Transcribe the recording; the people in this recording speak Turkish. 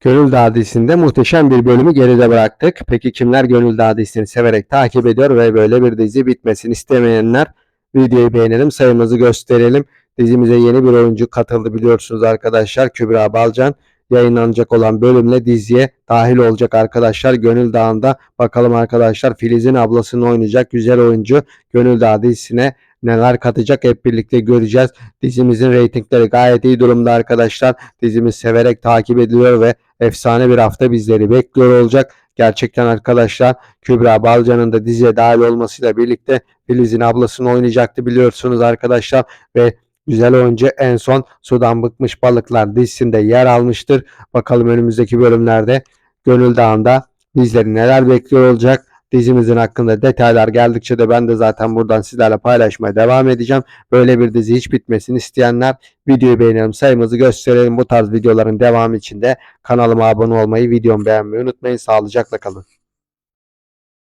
Gönül Dağı dizisinde muhteşem bir bölümü geride bıraktık. Peki kimler Gönül Dağı dizisini severek takip ediyor ve böyle bir dizi bitmesini istemeyenler videoyu beğenelim, sayımızı gösterelim. Dizimize yeni bir oyuncu katıldı biliyorsunuz arkadaşlar. Kübra Balcan yayınlanacak olan bölümle diziye dahil olacak arkadaşlar. Gönül Dağı'nda bakalım arkadaşlar Filiz'in ablasını oynayacak güzel oyuncu Gönül Dağı dizisine neler katacak hep birlikte göreceğiz. Dizimizin reytingleri gayet iyi durumda arkadaşlar. Dizimiz severek takip ediliyor ve efsane bir hafta bizleri bekliyor olacak. Gerçekten arkadaşlar Kübra Balcan'ın da diziye dahil olmasıyla birlikte Filiz'in ablasını oynayacaktı biliyorsunuz arkadaşlar ve güzel oyuncu en son Sudan Bıkmış Balıklar dizisinde yer almıştır. Bakalım önümüzdeki bölümlerde Gönül Dağı'nda bizleri neler bekliyor olacak. Dizimizin hakkında detaylar geldikçe de ben de zaten buradan sizlerle paylaşmaya devam edeceğim. Böyle bir dizi hiç bitmesini isteyenler videoyu beğenelim, sayımızı gösterelim. Bu tarz videoların devamı için de kanalıma abone olmayı, videomu beğenmeyi unutmayın. Sağlıcakla kalın.